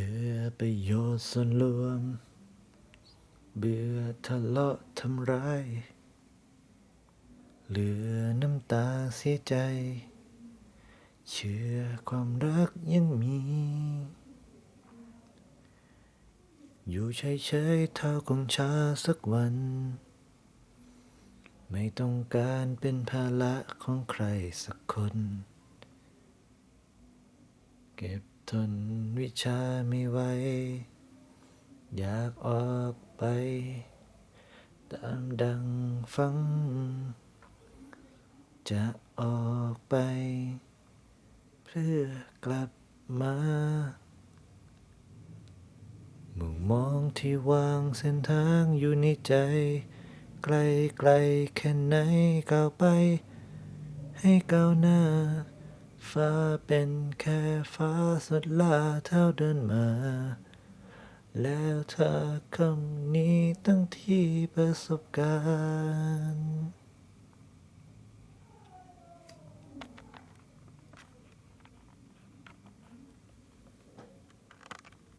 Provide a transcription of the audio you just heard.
พื่อประโยชน์ส่วนรวม เบื่อทะเลาะทำร้าย เหลือน้ำตาเสียใจ เชื่อความรักยังมี อยู่เฉยๆเท่าคงช้าสักวัน ไม่ต้องการเป็นภาระของใครสักคน เก็บ ทนวิชาไม่ไหว อยากออกไป ตามดังฟัง จะออกไป เพื่อกลับมา มุ่งมองที่วางเส้นทางอยู่ในใจ ไกลไกลแค่ไหนก้าวไป ให้ก้าวหน้า ฟ้าเป็นแค่ฟ้าสุดลาเท่าเดินมา แล้วเธอคำนี้ตั้งที่ประสบการณ์